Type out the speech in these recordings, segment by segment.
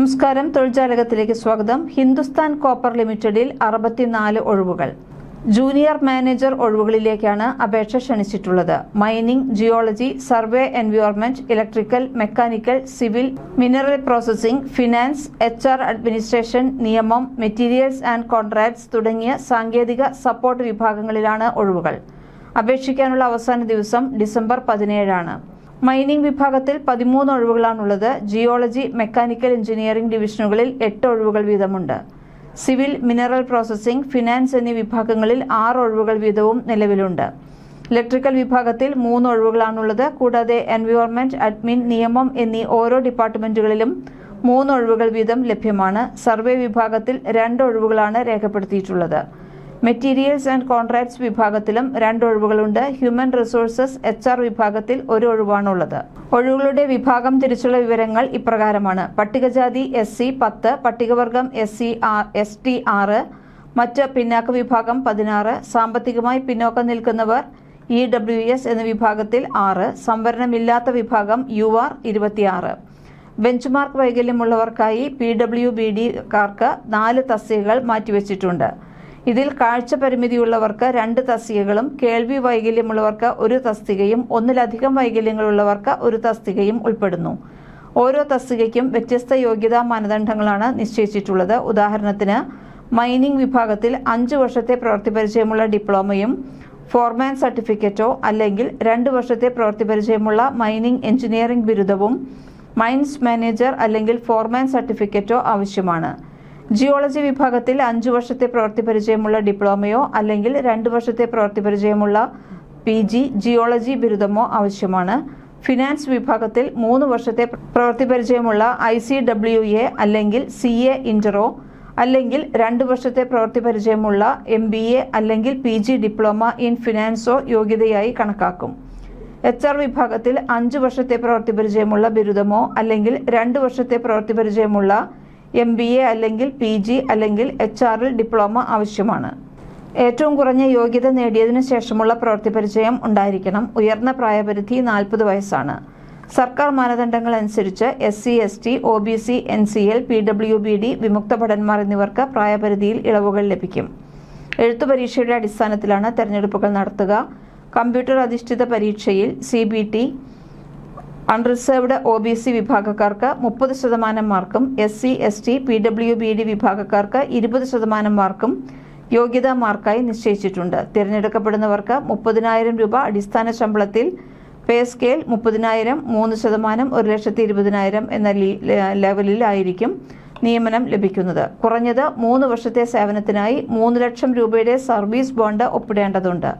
നമസ്കാരം. തൊഴിൽജാലകത്തിലേക്ക് സ്വാഗതം. ഹിന്ദുസ്ഥാൻ കോപ്പർ ലിമിറ്റഡിൽ അറുപത്തിനാല് ഒഴിവുകൾ. ജൂനിയർ മാനേജർ ഒഴിവുകളിലേക്കാണ് അപേക്ഷ ക്ഷണിച്ചിട്ടുള്ളത്. Mining geology survey environment electrical mechanical civil mineral processing finance H R administration നിയമം മെറ്റീരിയൽസ് ആൻഡ് കോൺട്രാക്ട്സ് തുടങ്ങിയ സാങ്കേതിക സപ്പോർട്ട് വിഭാഗങ്ങളിലാണ് ഒഴിവുകൾ. അപേക്ഷിക്കാനുള്ള അവസാന ദിവസം ഡിസംബർ പതിനേഴാണ്. മൈനിംഗ് വിഭാഗത്തിൽ പതിമൂന്ന് ഒഴിവുകളാണുള്ളത്. ജിയോളജി മെക്കാനിക്കൽ എഞ്ചിനീയറിംഗ് ഡിവിഷനുകളിൽ എട്ട് ഒഴിവുകൾ വീതമുണ്ട്. സിവിൽ മിനറൽ പ്രോസസ്സിംഗ് ഫിനാൻസ് എന്നീ വിഭാഗങ്ങളിൽ ആറ് ഒഴിവുകൾ വീതവും നിലവിലുണ്ട്. ഇലക്ട്രിക്കൽ വിഭാഗത്തിൽ മൂന്ന് ഒഴിവുകളാണുള്ളത്. കൂടാതെ എൻവയോൺമെന്റ് അഡ്മിൻ നിയമം എന്നീ ഓരോ ഡിപ്പാർട്ട്മെന്റുകളിലും മൂന്ന് ഒഴിവുകൾ വീതം ലഭ്യമാണ്. സർവേ വിഭാഗത്തിൽ രണ്ട് ഒഴിവുകളാണ് രേഖപ്പെടുത്തിയിട്ടുള്ളത്. മെറ്റീരിയൽസ് ആൻഡ് കോൺട്രാക്ട്സ് വിഭാഗത്തിലും രണ്ട് ഒഴിവുകളുണ്ട്. ഹ്യൂമൻ റിസോഴ്സസ് എച്ച് ആർ വിഭാഗത്തിൽ ഒരു ഒഴിവാണുള്ളത്. ഒഴിവുകളുടെ വിഭാഗം തിരിച്ചുള്ള വിവരങ്ങൾ ഇപ്രകാരമാണ്. പട്ടികജാതി എസ് സി പത്ത് പട്ടികവർഗം എസ് സി എസ് ടി ആറ് മറ്റ് പിന്നാക്ക വിഭാഗം പതിനാറ് സാമ്പത്തികമായി പിന്നോക്കം നിൽക്കുന്നവർ ഇ ഡബ്ല്യു എസ് എന്ന വിഭാഗത്തിൽ ആറ് സംവരണമില്ലാത്ത വിഭാഗം യു ആർ ഇരുപത്തിയാറ്. ബെഞ്ച് മാർക്ക് വൈകല്യമുള്ളവർക്കായി പി ഡബ്ല്യു ബി ഡിക്കാർക്ക് നാല് തസ്തികകൾ മാറ്റിവെച്ചിട്ടുണ്ട്. ഇതിൽ കാഴ്ച പരിമിതിയുള്ളവർക്ക് രണ്ട് തസ്തികകളും കേൾവി വൈകല്യമുള്ളവർക്ക് ഒരു തസ്തികയും ഒന്നിലധികം വൈകല്യങ്ങളുള്ളവർക്ക് ഒരു തസ്തികയും ഉൾപ്പെടുന്നു. ഓരോ തസ്തികയ്ക്കും വ്യത്യസ്ത യോഗ്യതാ മാനദണ്ഡങ്ങളാണ് നിശ്ചയിച്ചിട്ടുള്ളത്. ഉദാഹരണത്തിന് മൈനിംഗ് വിഭാഗത്തിൽ അഞ്ച് വർഷത്തെ പ്രവൃത്തി പരിചയമുള്ള ഡിപ്ലോമയും ഫോർമാൻ സർട്ടിഫിക്കറ്റോ അല്ലെങ്കിൽ രണ്ട് വർഷത്തെ പ്രവൃത്തി പരിചയമുള്ള മൈനിംഗ് എഞ്ചിനീയറിംഗ് ബിരുദവും മൈൻസ് മാനേജർ അല്ലെങ്കിൽ ഫോർമാൻ സർട്ടിഫിക്കറ്റോ ആവശ്യമാണ്. ജിയോളജി വിഭാഗത്തിൽ അഞ്ചു വർഷത്തെ പ്രവൃത്തി പരിചയമുള്ള ഡിപ്ലോമയോ അല്ലെങ്കിൽ രണ്ട് വർഷത്തെ പ്രവൃത്തി പരിചയമുള്ള പി ജി ജിയോളജി ബിരുദമോ ആവശ്യമാണ്. ഫിനാൻസ് വിഭാഗത്തിൽ മൂന്ന് വർഷത്തെ പ്രവൃത്തി പരിചയമുള്ള ഐ സി ഡബ്ല്യു എ അല്ലെങ്കിൽ സി എ ഇന്ററോ അല്ലെങ്കിൽ രണ്ട് വർഷത്തെ പ്രവൃത്തി പരിചയമുള്ള എം ബി എ അല്ലെങ്കിൽ പി ജി ഡിപ്ലോമ ഇൻ ഫിനാൻസോ യോഗ്യതയായി കണക്കാക്കും. എച്ച് ആർ വിഭാഗത്തിൽ അഞ്ച് വർഷത്തെ പ്രവൃത്തി പരിചയമുള്ള ബിരുദമോ അല്ലെങ്കിൽ രണ്ട് വർഷത്തെ പ്രവൃത്തി പരിചയമുള്ള എം ബി എ അല്ലെങ്കിൽ പി ജി അല്ലെങ്കിൽ എച്ച് ആറിൽ ഡിപ്ലോമ ആവശ്യമാണ്. ഏറ്റവും കുറഞ്ഞ യോഗ്യത നേടിയതിനു ശേഷമുള്ള പ്രവൃത്തി പരിചയം ഉണ്ടായിരിക്കണം. ഉയർന്ന പ്രായപരിധി നാൽപ്പത് വയസ്സാണ്. സർക്കാർ മാനദണ്ഡങ്ങൾ അനുസരിച്ച് S C S T O B C N C L P W B D വിമുക്ത ഭടന്മാർ എന്നിവർക്ക് പ്രായപരിധിയിൽ ഇളവുകൾ ലഭിക്കും. എഴുത്തു പരീക്ഷയുടെ അടിസ്ഥാനത്തിലാണ് തെരഞ്ഞെടുപ്പുകൾ നടത്തുക. കമ്പ്യൂട്ടർ അധിഷ്ഠിത പരീക്ഷയിൽ C B T unreserved O B C വിഭാഗക്കാർക്ക് മുപ്പത് ശതമാനം മാർക്കും S C S T P W B D വിഭാഗക്കാർക്ക് ഇരുപത് ശതമാനം മാർക്കും യോഗ്യതാ മാർക്കായി നിശ്ചയിച്ചിട്ടുണ്ട്. തിരഞ്ഞെടുക്കപ്പെടുന്നവർക്ക് മുപ്പതിനായിരം രൂപ അടിസ്ഥാന ശമ്പളത്തിൽ പേ സ്കെയിൽ മുപ്പതിനായിരം മൂന്ന് ശതമാനം ഒരു ലക്ഷത്തി ഇരുപതിനായിരം എന്ന ലെവലിലായിരിക്കും നിയമനം ലഭിക്കുന്നത്. കുറഞ്ഞത് മൂന്ന് വർഷത്തെ സേവനത്തിനായി മൂന്ന് ലക്ഷം രൂപയുടെ സർവീസ് ബോണ്ട് ഒപ്പിടേണ്ടതുണ്ട്.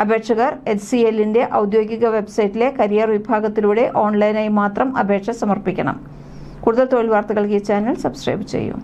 അപേക്ഷകർ എച്ച് സി എല്ലിന്റെ ഔദ്യോഗിക വെബ്സൈറ്റിലെ കരിയർ വിഭാഗത്തിലൂടെ ഓൺലൈനായി മാത്രം അപേക്ഷ സമർപ്പിക്കണം. കൂടുതൽ തൊഴിൽ വാർത്തകൾക്ക് ഈ ചാനൽ സബ്സ്ക്രൈബ് ചെയ്യൂ.